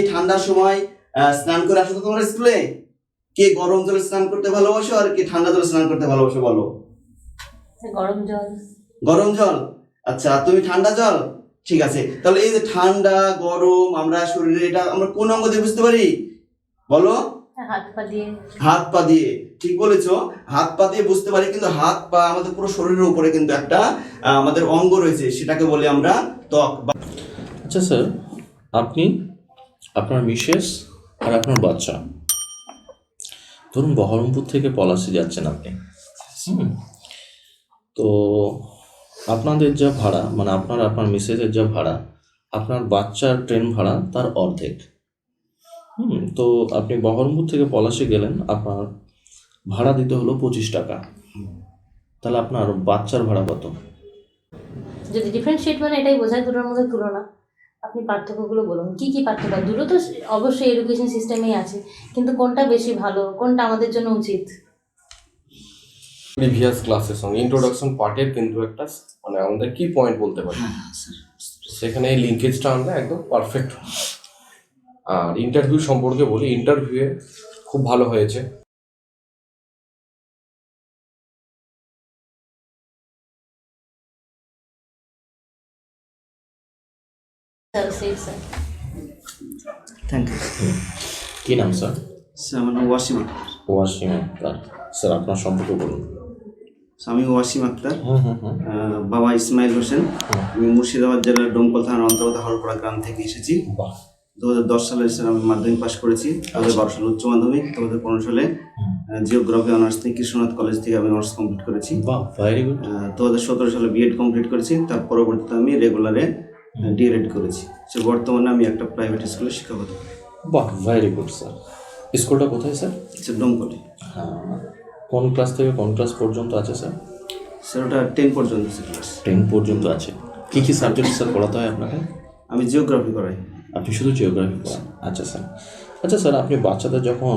এই ঠান্ডার সময় স্নান করে আসো তো তোমার স্কুলে? কে গরম জলে স্নান করতে ভালোবাসো আর কে ঠান্ডা জলে স্নান করতে ভালোবাসো বলো? গরম জল। গরম জল? আচ্ছা তুমি ঠান্ডা জল? ঠিক আছে তাহলে এই যে ঠান্ডা গরম আমরা শরীরে এটা আমরা কোন অঙ্গ দিয়ে বুঝতে পারি? বলো? হাত পা দিয়ে। হাত পা দিয়ে ঠিক বলেছ। হাত পা দিয়ে বুঝতে পারি কিন্তু হাত পা আমাদের পুরো শরীরের উপরে কিন্তু একটা আমাদের অঙ্গ রয়েছে সেটাকে বলি আমরা ত্বক বা আচ্ছা স্যার আপনি আপনার মিসেস আর আপনার বাচ্চা। ধরুন বহরমপুর থেকে পলাশি যাচ্ছেন আপনি। হুম। তো আপনাদের যা ভাড়া মানে আপনার আপনার মিসেসের যা ভাড়া, আপনার বাচ্চার ট্রেন ভাড়া তার অর্ধেক। হুম, তো আপনি বহরমপুর থেকে পলাশে গেলেন, আপনার ভাড়া দিতে হলো পঁচিশ টাকা। তাহলে আপনার বাচ্চার ভাড়া কত? যদি ডিফারেন্সিয়েট মানে এটাই বোঝায়, দুটোর মধ্যে তুলনা। আপনি পার্থক্যগুলো বলুন। কি কি পার্থক্য? দুটো তো অবশ্যই এডুকেশন সিস্টেমেই আছে কিন্তু কোনটা বেশি ভালো কোনটা আমাদের জন্য উচিত? প্রিভিয়াস ক্লাসের সঙ্গে ইন্ট্রোডাকশন পার্টের কিন্তু একটা মানে আমাদের কি পয়েন্ট বলতে পারি। সেখানে এই লিঙ্কেজটা আনলে একদম পারফেক্ট আর ইন্টারভিউ সম্পর্কে বলি ইন্টারভিউয়ে খুব ভালো হয়েছে। থ্যাংক ইউ কী নাম স্যার স্যার আমার নাম ওয়াসিম আক্তার। ওয়াসিম আক্তার। স্যার আপনার সম্পর্কে বলুন। আমি ওয়াসিম আক্তার। বাবা ইসমাইল হোসেন। আমি মুর্শিদাবাদ জেলার ডোমকল থানার অন্তর্গত হরপাড়া গ্রাম থেকে এসেছি। দু হাজার দশ সালে স্যার আমি মাধ্যমিক পাশ করেছি। দু হাজার বারো সালে উচ্চ মাধ্যমিক দু হাজার পনেরো সালে জিওগ্রাফি অনার্স থেকে কৃষ্ণনাথ কলেজ থেকে আমি অনার্স কমপ্লিট করেছি। বাহ ভেরি দু হাজার সতেরো সালে বিএড কমপ্লিট করেছি। তার পরবর্তীতে আমি রেগুলারে ডিএড করেছি। সে বর্তমানে আমি একটা প্রাইভেট স্কুলে শিক্ষকতা করি। বাহ ভেরি গুড স্যার স্কুলটা কোথায় স্যার সে ডোমকলে হ্যাঁ। কোন ক্লাস থেকে কোন ক্লাস পর্যন্ত আছে স্যার স্যার ওটা টেন পর্যন্ত সে ক্লাস টেন পর্যন্ত আছে। কী কী সাবজেক্ট স্যার পড়াতে হয় আপনাকে? আমি জিওগ্রাফি করাই আপনি শুধু জিওগ্রাফি পড়ান? আচ্ছা স্যার আচ্ছা স্যার আপনি বাচ্চাদের যখন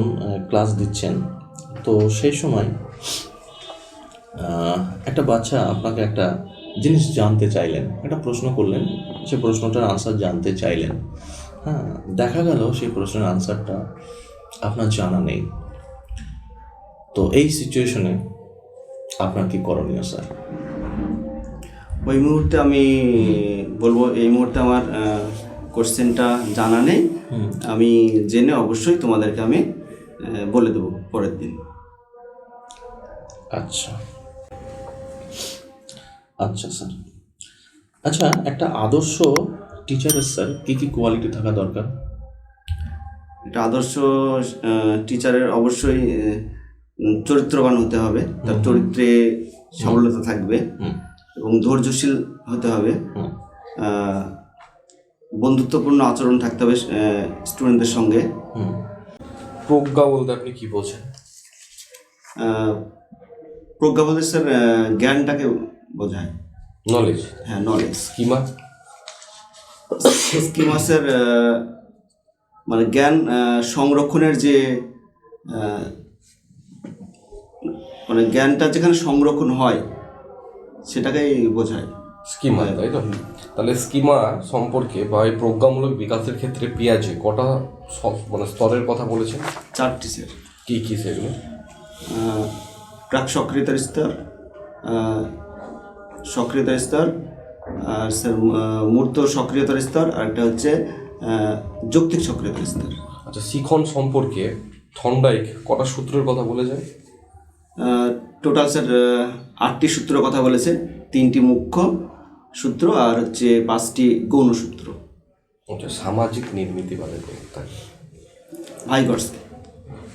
ক্লাস দিচ্ছেন তো সেই সময় একটা বাচ্চা আপনাকে একটা জিনিস জানতে চাইলেন একটা প্রশ্ন করলেন সে প্রশ্নটার আনসার জানতে চাইলেন। হ্যাঁ দেখা গেল সেই প্রশ্নের আনসারটা আপনার জানা নেই। তো এই সিচুয়েশনে আপনার কি করণীয় স্যার ওই মুহূর্তে আমি বলব এই মুহূর্তে আমার কোশ্চেনটা জানা নেই। আমি জেনে অবশ্যই তোমাদেরকে আমি বলে দেবো পরের দিন। আচ্ছা। আচ্ছা স্যার। আচ্ছা একটা আদর্শ টিচারের স্যার কী কী কোয়ালিটি থাকা দরকার? একটা আদর্শ টিচারের অবশ্যই চরিত্রবান হতে হবে। তার চরিত্রে সাবল্যতা থাকবে এবং ধৈর্যশীল হতে হবে। বন্ধুত্বপূর্ণ আচরণ থাকতে হবে স্টুডেন্টদের সঙ্গে। প্রজ্ঞা বলতে আপনি কি বলছেন? প্রজ্ঞা বলতে স্যার জ্ঞানটাকে বোঝায়। নলেজ হ্যাঁ নলেজ স্কিমা স্কিমাসের মানে জ্ঞান সংরক্ষণের যে মানে জ্ঞানটা যেখানে সংরক্ষণ হয় সেটাকেই বোঝায়। স্কিমা তাই তো? তাহলে স্কিমা সম্পর্কে বা এই প্রজ্ঞামূলক বিকাশের ক্ষেত্রে পেঁয়াজে কটা মানে স্তরের কথা বলেছেন? চারটি স্যার। কি কি সেগুলো? প্রাক সক্রিয়তার স্তর সক্রিয়তার স্তর আর স্যার মূর্ত সক্রিয়তার স্তর আর একটা হচ্ছে যৌক্তিক সক্রিয়তার স্তর। আচ্ছা শিখন সম্পর্কে থন্ডাইক কটা সূত্রের কথা বলে যায় টোটাল স্যার আটটি সূত্র কথা বলেছে তিনটি মুখ্য সূত্র আর হচ্ছে পাঁচটি গৌণ সূত্র। আচ্ছা সামাজিক নির্মিতি বাদে তাই ভাইগর্স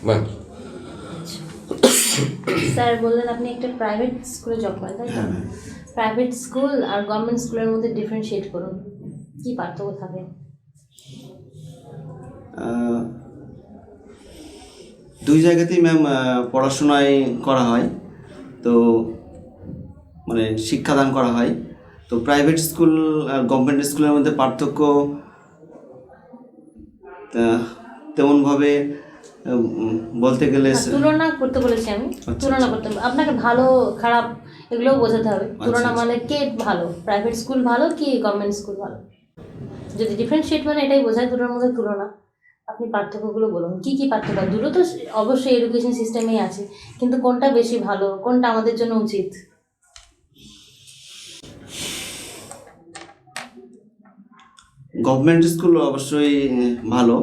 ম্যাম। স্যার বললেন আপনি একটা প্রাইভেট স্কুলে জব করেন তাই হ্যাঁ প্রাইভেট স্কুল আর গভর্নমেন্ট স্কুলের মধ্যে ডিফারেন্সিয়েট করুন। কি পার্থক্য থাকে? দুই জায়গাতেই ম্যাম পড়াশোনায় করা হয়। তো মানে শিক্ষাদান করা হয়। তো প্রাইভেট স্কুল আর গভর্নমেন্ট স্কুলের মধ্যে পার্থক্য তেমনভাবে বলতে গেলে তুলনা করতে বলেছি আমি। তুলনা করতে আপনাকে ভালো খারাপ এগুলোও বোঝাতে হবে। তুলনা মানে কে ভালো? প্রাইভেট স্কুল ভালো কি গভর্নমেন্ট স্কুল ভালো? যদি ডিফারেন্সিয়েট মানে এটাই বোঝায় দুটোর মধ্যে তুলনা। আপনি পার্থক্যগুলো বলুন। কি কি পার্থক্য? দুটো তো অবশ্যই এডুকেশন সিস্টেমেই আছে। কিন্তু কোনটা বেশি ভালো? কোনটা আমাদের জন্য উচিত? গভর্নমেন্ট স্কুল অবশ্যই ভালো।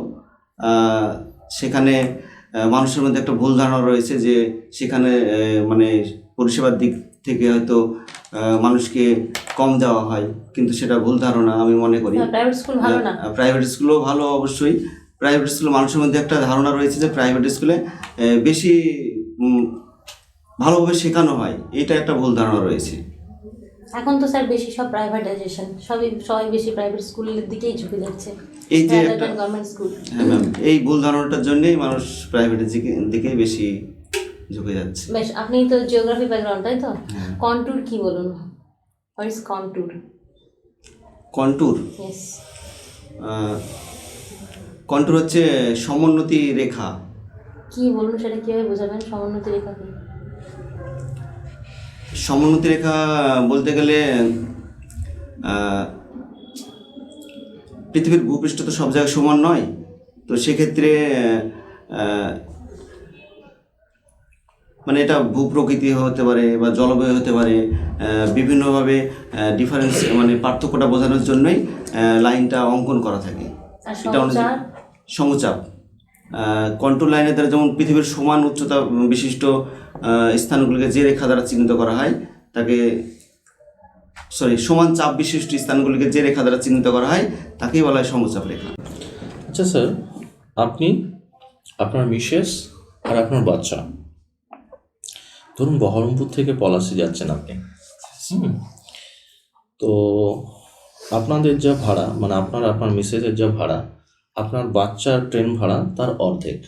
সেখানে মানুষের মধ্যে একটা ভুল ধারণা রয়েছে যে সেখানে মানে পরিষেবার দিক থেকে হয়তো মানুষকে কম দেওয়া হয় কিন্তু সেটা ভুল ধারণা আমি মনে করি। প্রাইভেট স্কুল ভালো না। প্রাইভেট স্কুলও ভালো অবশ্যই। প্রাইভেট স্কুলে মানুষের মধ্যে একটা ধারণা রয়েছে যে প্রাইভেট স্কুলে বেশি ভালোভাবে শেখানো হয় এটা একটা ভুল ধারণা রয়েছে। এখন তো স্যার বেশি সব প্রাইভেটাইজেশন সবই সবাই বেশি প্রাইভেট স্কুলের দিকেই ঝুঁকে যাচ্ছে। এই যে একটা গভর্নমেন্ট স্কুল হ্যাঁ ম্যাম এই ভুল ধারণাটার জন্যই মানুষ প্রাইভেটের দিকে দিকে বেশি ঝুঁকে যাচ্ছে। বেশ আপনি তো জিওগ্রাফি ব্যাকগ্রাউন্ড তাই তো? হ্যাঁ। কন্টুর কি বলুন? What is contour contour contour হচ্ছে সমোন্নতি রেখা। কি বলুন সেটা কীভাবে বোঝাবেন? সমোন্নতি রেখা কি? সমোন্নতি রেখা বলতে গেলে পৃথিবীর ভূপৃষ্ঠ তো সব জায়গায় সমান নয়। তো সেক্ষেত্রে মানে এটা ভূপ্রকৃতি হতে পারে বা জলবায়ু হতে পারে বিভিন্নভাবে ডিফারেন্স মানে পার্থক্যটা বোঝানোর জন্যই লাইনটা অঙ্কন করা থাকে। এটা অনুযায়ী সমচাপ? কন্ট্রোল লাইনের দ্বারা যেমন পৃথিবীর সমান উচ্চতা বিশিষ্ট স্থানগুলিকে যে রেখা দ্বারা চিহ্নিত করা হয়। তাকে সরি সমান চাপ বিশিষ্ট স্থানগুলিকে যে রেখা দ্বারা চিহ্নিত করা হয়। তাকেই বলা হয় সমচাপ রেখা আচ্ছা স্যার, আপনি আপনার মিসেস আর আপনার বাচ্চা। ধরুন বহরমপুর থেকে পলাশি যাচ্ছেন আপনি। তো আপনাদের যা ভাড়া মানে আপনার আপনার মিসেসের যা ভাড়া, আপনার বাচ্চার ট্রেন ভাড়া তার অর্ধেক।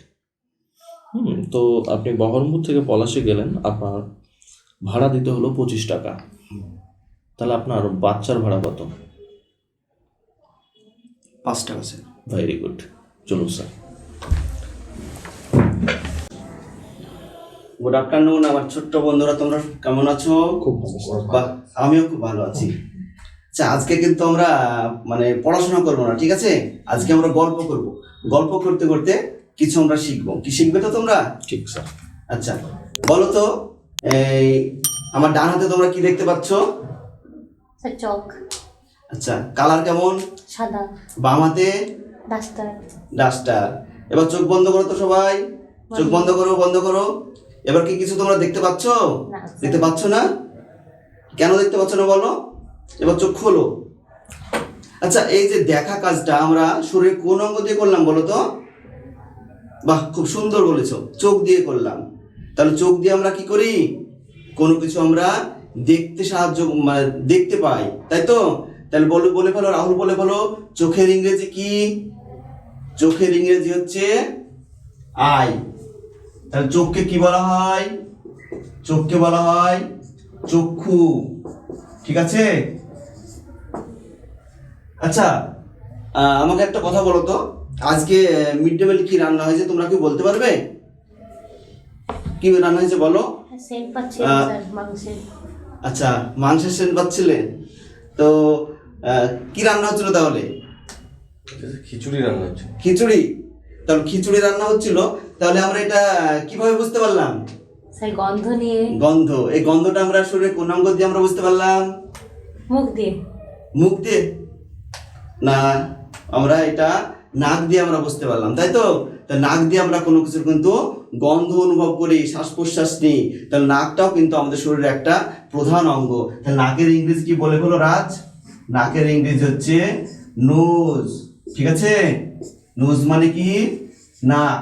হুম তো আপনি বহরমপুর থেকে পলাশি গেলেন আপনার ভাড়া দিতে হলো পঁচিশ টাকা। তাহলে আপনার বাচ্চার ভাড়া কত? পাঁচ টাকা স্যার। ভেরি গুড চলুন স্যার। গুড আফটারনুন আমার ছোট্ট বন্ধুরা তোমরা কেমন আছো? খুব ভালো আমিও খুব ভালো আছি। আচ্ছা আজকে কিন্তু আমরা মানে পড়াশোনা করব না ঠিক আছে? আজকে আমরা গল্প করব। গল্প করতে করতে কিছু আমরা শিখব। কি শিখবে তো তোমরা? ঠিক স্যার। আচ্ছা বলো তো এই আমার ডান হাতে তোমরা কি দেখতে পাচ্ছ? Sir chalk. আচ্ছা কালার কেমন? সাদা। বাম হাতে? ডাস্টার। ডাস্টার। এবার চোখ বন্ধ করো তো সবাই। চোখ বন্ধ করো বন্ধ করো। এবার কি কিছু তোমরা দেখতে পাচ্ছ? দেখতে পাচ্ছ না? কেন দেখতে পাচ্ছ না বলো? এবার চোখ খোলো। আচ্ছা এই যে দেখা কাজটা আমরা শরীরের কোন অঙ্গ দিয়ে করলাম বলো তো? বাহ, খুব সুন্দর বলেছ। চোখ দিয়ে করলাম। তাহলে চোখ দিয়ে আমরা কি করি? কোনো কিছু আমরা দেখতে সাহায্য মানে দেখতে পাই, তাই তো? তাহলে বলে বলে ফেলো, রাহুল বলে ফেলো, চোখের ইংরেজি কি? চোখের ইংরেজি হচ্ছে আই। তাহলে চোখকে কি বলা হয়? চোখকে বলা হয় চক্ষু। ঠিক আছে? আচ্ছা আমাকে একটা কথা বলো তো। আজকে মিড ডে মিল কি রান্না হয়েছে তোমরা কি বলতে পারবে? কি রান্না হয়েছে বলো? আচ্ছা মাংসের সেন্ট পাচ্ছিলে? তো কি রান্না হচ্ছিল তাহলে? খিচুড়ি রান্না হচ্ছে। খিচুড়ি? তাহলে খিচুড়ি রান্না হচ্ছিল। তাহলে আমরা এটা কীভাবে বুঝতে পারলাম? স্যার গন্ধ নিয়ে। গন্ধ এই গন্ধটা আমরা শরীরে কোন অঙ্গ দিয়ে আমরা বুঝতে পারলাম? মুখ দিয়ে। মুখ দিয়ে? না আমরা এটা নাক দিয়ে আমরা বুঝতে পারলাম, তাই তো? তা নাক দিয়ে আমরা কোনো কিছুর কিন্তু গন্ধ অনুভব করি শ্বাস প্রশ্বাস নিই। তাহলে নাকটাও কিন্তু আমাদের শরীরের একটা প্রধান অঙ্গ। তাহলে নাকের ইংরেজি কি বলে হলো রাজ? নাকের ইংরেজি হচ্ছে নোজ ঠিক আছে? নোজ মানে কি? নাক।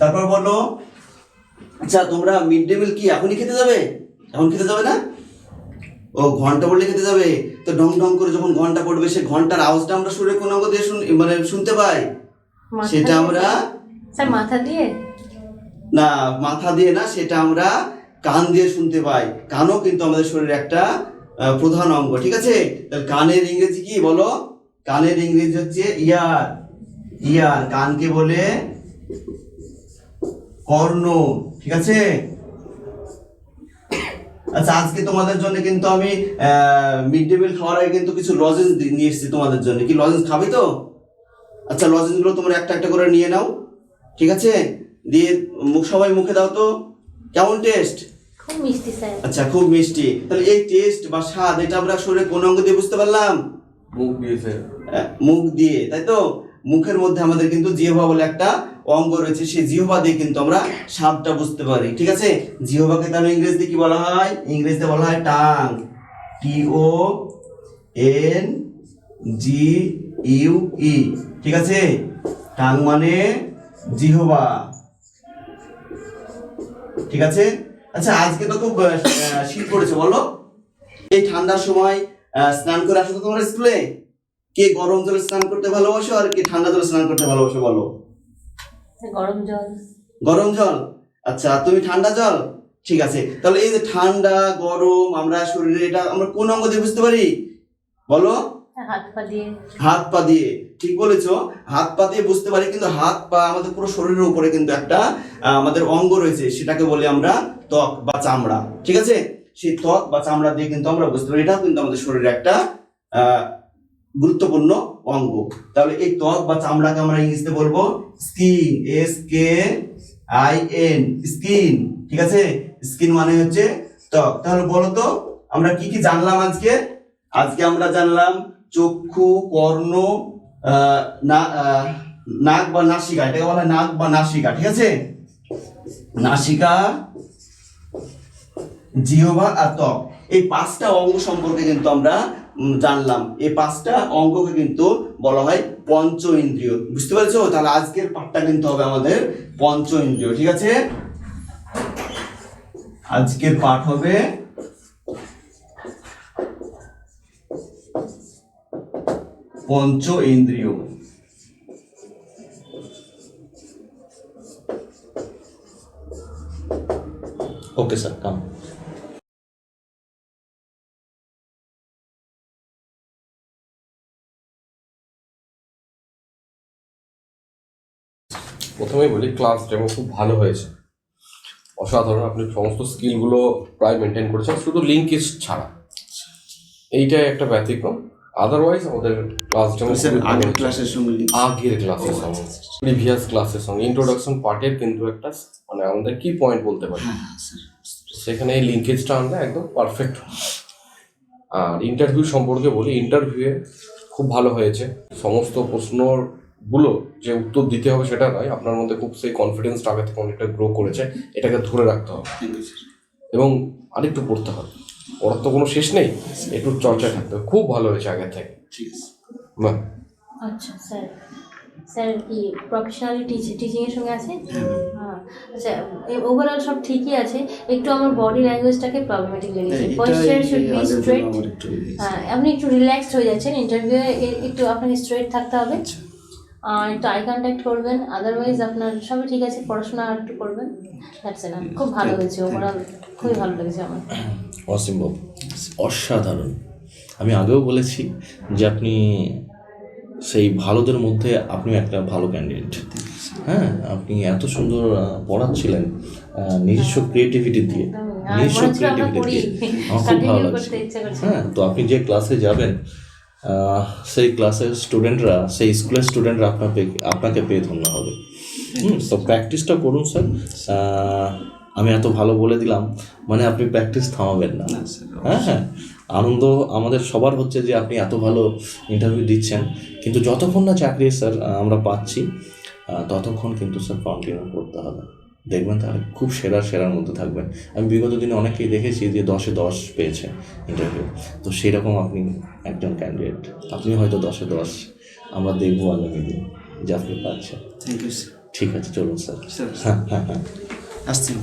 তারপর বলো আচ্ছা তোমরা মিড ডে মিল কি এখনই খেতে যাবে? এখন খেতে যাবে না? ও ঘণ্টা পড়লে খেতে যাবে। তো ঢং ঢং করে যখন ঘণ্টা পড়বে সে ঘণ্টার আওয়াজটা আমরা শরীরে কোন অঙ্গ দিয়ে শুন মানে শুনতে পাই। সেটা আমরা স্যার মাথা দিয়ে? না মাথা দিয়ে না সেটা আমরা কান দিয়ে শুনতে পাই। কানও কিন্তু আমাদের শরীরের একটা প্রধান অঙ্গ ঠিক আছে? তাহলে কানের ইংরেজি কি বলো? কানের ইংরেজি হচ্ছে ইয়ার। ইয়ার কানকে বলে কর্ণ ঠিক আছে? আচ্ছা আজকে তোমাদের জন্য কিন্তু আমি মিড ডে মিল খাওয়ার আগে কিন্তু কিছু লজেন্স নিয়ে এসেছি তোমাদের জন্য। কি লজেন্স খাবে তো? আচ্ছা লজেন্সগুলো তোমরা একটা একটা করে নিয়ে নাও। ঠিক আছে? দিয়ে মুখ সবাই মুখে দাও তো। কেমন টেস্ট খুব মিষ্টি স্যার। আচ্ছা খুব মিষ্টি। তাহলে এই টেস্ট বা স্বাদ এটা আমরা শরীরে কোন অঙ্গ দিয়ে বুঝতে পারলাম? মুখ দিয়েছে আহ, মুখ দিয়ে তাই তো? মুখের মধ্যে আমাদের কিন্তু জিহ্বা বলে একটা অঙ্গ রয়েছে সেই জিহ্বা দিয়ে কিন্তু আমরা স্বাদটা বুঝতে পারি, ঠিক আছে? জিহ্বাকে তাহলে ইংরেজিতে কি বলা হয়? ইংরেজিতে বলা হয় tongue T O N G U E ঠিক আছে? টাং মানে জিহ্বা, ঠিক আছে? আচ্ছা আজকে তো খুব শীত পড়েছে, বলো। এই ঠান্ডার সময় স্নান করে আসো তো তোমার স্কুলে? কে গরম জলে স্নান করতে ভালোবাসো আর কে ঠান্ডা জলে স্নান করতে ভালোবাসো, বলো। গরম জল। গরম জল? আচ্ছা তুমি ঠান্ডা জল? ঠিক আছে। তাহলে এই যে ঠান্ডা গরম আমরা শরীরে এটা আমরা কোন অঙ্গ দিয়ে বুঝতে পারি? বলো। হাত পা দিয়ে। হাত পা দিয়ে। ঠিক বলেছ। হাত পা দিয়ে বুঝতে পারি কিন্তু হাত পা আমাদের পুরো শরীরের উপরে কিন্তু একটা আমাদের অঙ্গ রয়েছে। সেটাকে বলি আমরা ত্বক বা চামড়া। ঠিক আছে? সেই ত্বক বা চামড়া দিয়ে কিন্তু আমরা বুঝতে পারি। এটাও কিন্তু আমাদের শরীরে একটা আহ, গুরুত্বপূর্ণ অঙ্গ। তাহলে এই ত্বক বা চামড়াকে আমরা ইংলিশে বলব skin S K I N skin, ঠিক আছে? স্কিন মানে হচ্ছে ত্বক। তাহলে বলো তো, আমরা কি কি জানলাম আজকে? আজকে আমরা জানলাম চক্ষু, কর্ণ নাক বা নাসিকা, এটাকে বলা হয় নাক বা নাসিকা, ঠিক আছে? নাসিকা, জিহ্বা আর ত্বক। এই পাঁচটা অঙ্গ সম্পর্কে কিন্তু আমরা জানলাম। এই পাঁচটা অঙ্ককে কিন্তু বলা হয় পঞ্চ ইন্দ্রিয়। বুঝতে পেরেছ? তাহলে আজকের পাঠটা কিন্তু হবে আমাদের পঞ্চ ইন্দ্রিয়, ঠিক আছে? আজকের পাঠ হবে পঞ্চ ইন্দ্রিয়। ওকে স্যার কাম প্রথমেই বলি ক্লাস ডেমো খুব ভালো হয়েছে। অসাধারণ আপনি সমস্ত স্কিলগুলো প্রায় মেনটেন করেছেন শুধু লিঙ্কেজ ছাড়া। এইটাই একটা ব্যতিক্রম। আদারওয়াইজ আমাদের ক্লাস ডেমো আগের ক্লাসের সঙ্গে। আগের ক্লাসের সঙ্গে। প্রিভিয়াস ক্লাসের সঙ্গে। ইন্ট্রোডাকশন পার্টের কিন্তু একটা মানে আমাদের কি পয়েন্ট বলতে পারি। হ্যাঁ, হ্যাঁ। সেখানে এই লিঙ্কেজটা আনলে একদম পারফেক্ট আর ইন্টারভিউ সম্পর্কে বলি ইন্টারভিউয়ে খুব ভালো হয়েছে। সমস্ত প্রশ্নগুলো যে উত্তর দিতে হবে সেটা নয় আপনার মধ্যে খুব সেই কনফিডেন্সটা আগে থেকে অনেকটা গ্রো করেছে এটাকে ধরে রাখতে হবে. এবং আরেকটু পড়তে হবে। পড়ার তো কোনো শেষ নেই একটু চর্চায় থাকতে হবে। খুব ভালো হয়েছে আগের থেকে। বাহ আচ্ছা স্যার। স্যার কি প্রফেশনালি টিচিং এর সঙ্গে আছে? হ্যাঁ আচ্ছা ওভারঅল সব ঠিকই আছে। একটু আমার বডি ল্যাঙ্গুয়েজটাকে প্রবলেমেটিক লেগেছে। হ্যাঁ, পজিশন শুড বি স্ট্রেট হয়েছে। হ্যাঁ আপনি একটু রিল্যাক্সড হয়ে যাচ্ছেন। ইন্টারভিউ একটু আপনাকে স্ট্রেট থাকতে হবে। আচ্ছা। একটু আই কন্ট্যাক্ট করবেন আদারওয়াইজ আপনার সবই ঠিক আছে পড়াশোনা একটু করবেন দ্যাটস না খুব ভালো হয়েছে ওভারঅল খুবই ভালো লেগেছে আমার। অসম্ভব অসাধারণ। আমি আগেও বলেছি যে আপনি সেই ভালোদের মধ্যে আপনি একটা ভালো ক্যান্ডিডেট হ্যাঁ আপনি এত সুন্দর পড়াচ্ছিলেন নিজস্ব ক্রিয়েটিভিটি দিয়ে নিজস্ব ক্রিয়েটিভিটি দিয়ে। আমার খুব ভালো লাগছে। হ্যাঁ তো আপনি যে ক্লাসে যাবেন সেই ক্লাসের স্টুডেন্টরা সেই স্কুলের স্টুডেন্টরা আপনাকে আপনাকে পেয়ে ধন্য হবে। হুম, তো প্র্যাকটিসটা করুন স্যার আমি এত ভালো বলে দিলাম মানে আপনি প্র্যাকটিস থামাবেন না। না, হ্যাঁ হ্যাঁ। আনন্দ আমাদের সবার হচ্ছে যে আপনি এত ভালো ইন্টারভিউ দিচ্ছেন। কিন্তু যতক্ষণ না চাকরি স্যার আমরা পাচ্ছি ততক্ষণ কিন্তু স্যার কন্টিনিউ করতে হবে। দেখবেন তাহলে খুব সেরা সেরার মধ্যে থাকবেন। আমি বিগত দিনে অনেকেই দেখেছি যে দশে দশ পেয়েছে ইন্টারভিউ তো সেই রকম আপনি একজন ক্যান্ডিডেট আপনি হয়তো দশে দশ আমরা দেখব আগামী দিন যে আপনি পাচ্ছেন। থ্যাংক ইউ স্যার ঠিক আছে চলুন স্যার হ্যাঁ হ্যাঁ হ্যাঁ। আসছেন